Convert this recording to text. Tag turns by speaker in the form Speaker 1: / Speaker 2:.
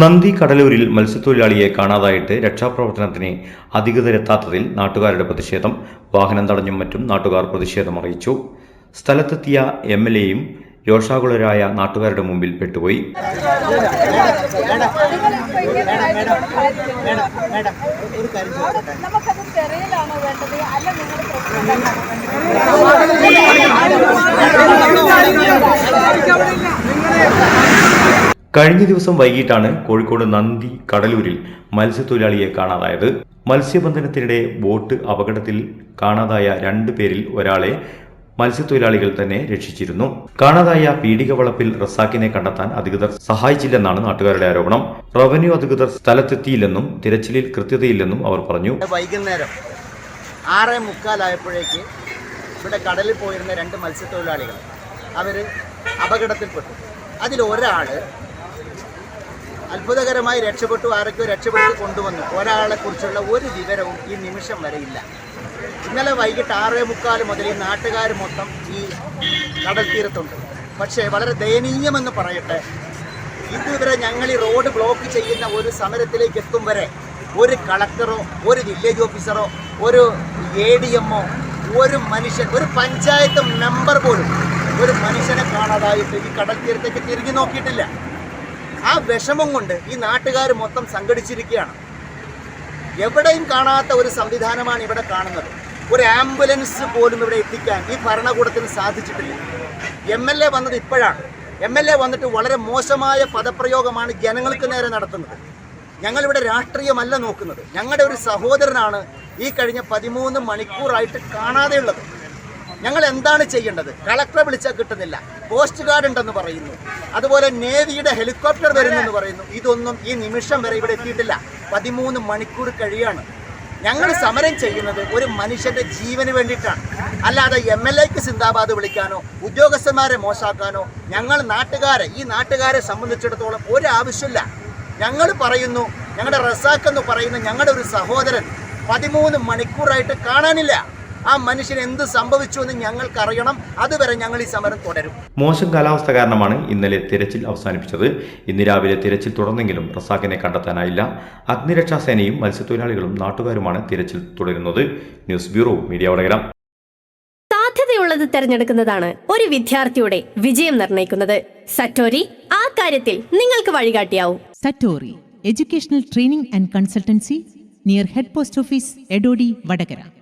Speaker 1: നന്ദി കടലൂരിൽ മത്സ്യത്തൊഴിലാളിയെ കാണാതായിട്ട് രക്ഷാപ്രവർത്തനത്തിന് അധികൃതരെത്താത്തതിൽ നാട്ടുകാരുടെ പ്രതിഷേധം വാഹനം തടഞ്ഞും മറ്റും നാട്ടുകാർ പ്രതിഷേധം അറിയിച്ചു. സ്ഥലത്തെത്തിയ എം എൽ എയും രോഷാകുളരായ നാട്ടുകാരുടെ മുമ്പിൽ പെട്ടുപോയി.
Speaker 2: അല്ല
Speaker 1: കഴിഞ്ഞ ദിവസം വൈകിട്ടാണ് കോഴിക്കോട് നന്ദി കടലൂരിൽ മത്സ്യത്തൊഴിലാളിയെ കാണാതായത്. മത്സ്യബന്ധനത്തിനിടെ ബോട്ട് അപകടത്തിൽ കാണാതായ രണ്ടു പേരിൽ ഒരാളെ മത്സ്യത്തൊഴിലാളികൾ തന്നെ രക്ഷിച്ചിരുന്നു. കാണാതായ പീഡികവളപ്പിൽ റസാക്കിനെ കണ്ടെത്താൻ അധികൃതർ സഹായിച്ചില്ലെന്നാണ് നാട്ടുകാരുടെ ആരോപണം. റവന്യൂ അധികൃതർ സ്ഥലത്തെത്തിയില്ലെന്നും തിരച്ചിലിൽ കൃത്യതയില്ലെന്നും അവർ പറഞ്ഞു.
Speaker 3: വൈകുന്നേരം ആറേ മുക്കാലായപ്പോഴേക്ക് ഇവിടെ കടലിൽ പോയിരുന്ന രണ്ട് മത്സ്യത്തൊഴിലാളികൾ അവർ അപകടത്തിൽപ്പെട്ടു. അതിൽ ഒരാൾ അത്ഭുതകരമായി രക്ഷപ്പെട്ടു ആരൊക്കെയോ രക്ഷപ്പെടുത്തി കൊണ്ടുവന്നു. ഒരാളെ കുറിച്ചുള്ള ഒരു വിവരവും ഈ നിമിഷം വരെ ഇല്ല. ഇന്നലെ വൈകിട്ട് ആറേ മുക്കാൽ മുതൽ ഈ നാട്ടുകാർ മൊത്തം ഈ കടൽ തീരത്തുണ്ട്. പക്ഷേ വളരെ ദയനീയമെന്ന് പറയട്ടെ ഇതുവരെ ഞങ്ങൾ ഈ റോഡ് ബ്ലോക്ക് ചെയ്യുന്ന ഒരു സമരത്തിലേക്ക് എത്തും വരെ ഒരു കളക്ടറോ ഒരു വില്ലേജ് ഓഫീസറോ ഒരു എ ഡി എമ്മോ ഒരു മനുഷ്യൻ ഒരു പഞ്ചായത്ത് മെമ്പർ പോലും ഒരു മനുഷ്യനെ കാണാതായിട്ട് ഈ കടൽ തീരത്തേക്ക് തിരിഞ്ഞു നോക്കിയിട്ടില്ല. ആ വിഷമം കൊണ്ട് ഈ നാട്ടുകാർ മൊത്തം സംഘടിച്ചിരിക്കുകയാണ്. എവിടെയും കാണാത്ത ഒരു സംവിധാനമാണ് ഇവിടെ കാണുന്നത്. ഒരു ആംബുലൻസ് പോലും ഇവിടെ എത്തിക്കാൻ ഈ ഭരണകൂടത്തിന് സാധിച്ചിട്ടില്ല. എം എൽ എ വന്നത് ഇപ്പോഴാണ്. എം എൽ എ വന്നിട്ട് വളരെ മോശമായ പദപ്രയോഗമാണ് ജനങ്ങൾക്ക് നേരെ നടത്തുന്നത്. ഞങ്ങളിവിടെ രാഷ്ട്രീയമല്ല നോക്കുന്നത്. ഞങ്ങളുടെ ഒരു സഹോദരനാണ് ഈ കഴിഞ്ഞ പതിമൂന്ന് മണിക്കൂറായിട്ട് കാണാതെയുള്ളത്. ഞങ്ങൾ എന്താണ് ചെയ്യേണ്ടത്? കളക്ടറെ വിളിച്ചാൽ കിട്ടുന്നില്ല. കോസ്റ്റ് ഗാർഡ് ഉണ്ടെന്ന് പറയുന്നു. അതുപോലെ നേവിയുടെ ഹെലികോപ്റ്റർ വരുന്നെന്ന് പറയുന്നു. ഇതൊന്നും ഈ നിമിഷം വരെ ഇവിടെ എത്തിയിട്ടില്ല. പതിമൂന്ന് മണിക്കൂർ കഴിയാണ്. ഞങ്ങൾ സമരം ചെയ്യുന്നത് ഒരു മനുഷ്യന്റെ ജീവന് വേണ്ടിയിട്ടാണ്. അല്ലാതെ എം എൽ എക്ക് സിന്ദാബാദ് വിളിക്കാനോ ഉദ്യോഗസ്ഥന്മാരെ മോശാക്കാനോ ഞങ്ങൾ നാട്ടുകാരെ ഈ നാട്ടുകാരെ സംബന്ധിച്ചിടത്തോളം ഒരു ആവശ്യമില്ല. ഞങ്ങൾ പറയുന്നു ഞങ്ങളുടെ റസാഖ് എന്ന് പറയുന്ന ഞങ്ങളുടെ ഒരു സഹോദരൻ പതിമൂന്ന് മണിക്കൂറായിട്ട് കാണാനില്ല. ആ മനുഷ്യന് എന്ത് സംഭവിച്ചു എന്ന് ഞങ്ങൾക്കറിയണം. അതുവരെ ഞങ്ങൾ ഈ സമരം തുടരും.
Speaker 1: മോശം കാലാവസ്ഥ കാരണമാണ് ഇന്നലെ തിരച്ചിൽ അവസാനിപ്പിച്ചത്. ഇന്ന് രാവിലെ തിരച്ചിൽ തുടർന്നെങ്കിലും റസാഖിനെ കണ്ടെത്താനായില്ല. അഗ്നിരക്ഷാ സേനയും മത്സ്യത്തൊഴിലാളികളും നാട്ടുകാരുമാണ് തിരച്ചിൽ തുടരുന്നത്. News bureau media Vadakara.
Speaker 4: സാധ്യതയുള്ളത് തിരഞ്ഞെടുക്കുന്നതാണ് ഒരു വിദ്യാർത്ഥിയുടെ വിജയം നിർണയിക്കുന്നത്. സറ്റോരി ആ കാര്യത്തിൽ നിങ്ങൾക്ക് വഴികാട്ടിയാവും.
Speaker 5: Satori educational training and consultancy near head post office Edodi Vadagara.